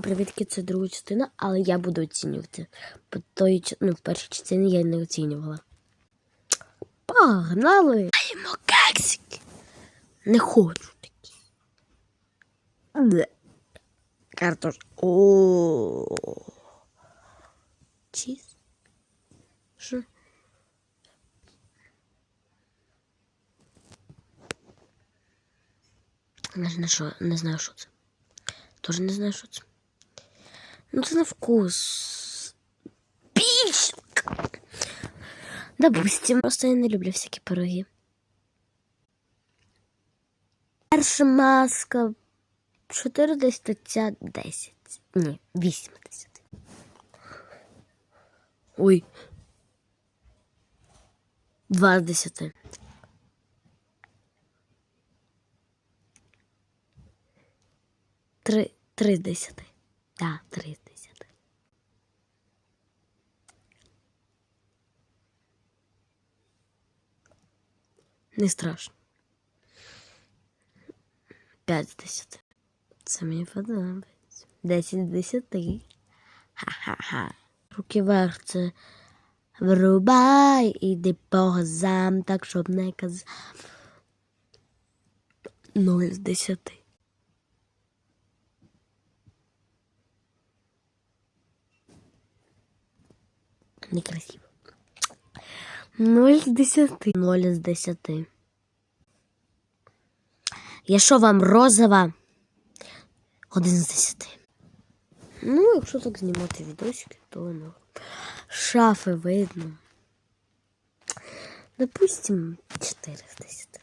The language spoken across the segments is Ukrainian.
Всім привітки, це друга частина, але я буду оцінювати. По той, ну, першій частині я не оцінювала. Погнали! Даємо кексики. Не хочу такі. Картош. О. Чіз. Що? Не знаю, що, не знаю, що це. Тоже не знаю, що це. Ну, це на вкус. Пічка. Допустим. Просто я не люблю всякі пироги. Перша маска 4 десь та ця 10. Ні, 8 10. Ой. 2 з 10. Три, три десяти. Так, з десяти. Не страшно. П'ять з десяти. Це мені подобається. Десять з десяти. Ха-ха-ха. Руки вверх це врубай, іди по газам, так, щоб не казав. Нуль з десяти. Некрасиво. Ноль з десяти. Ноль з десяти. Я що вам розова? Один з десяти. Ну, якщо так знімати відосики, то ну. Шафи видно. Допустим, 4 з 10.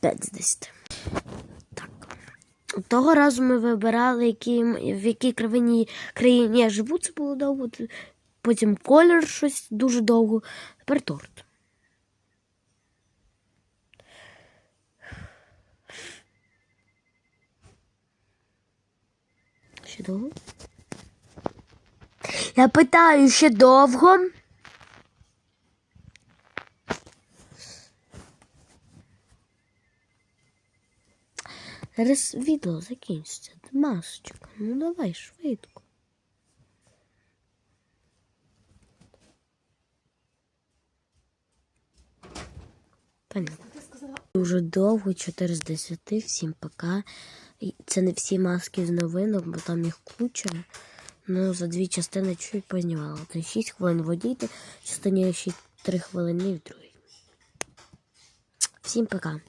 П'ять з 10. Того разу ми вибирали, які, в якій країні, країні я живу, це було довго. Потім колір щось дуже довго. Тепер торт. Ще довго? Я питаю ще довго. Зараз відео закінчиться. Масочка. Ну давай швидко. Понятно. Дуже довго, 4 з 10, всім пока. Це не всі маски з новинок, бо там їх куча. Ну, за дві частини чуть познімала. Це 6 хвилин в одній, частині ще 3 хвилини в другій. Всім пока.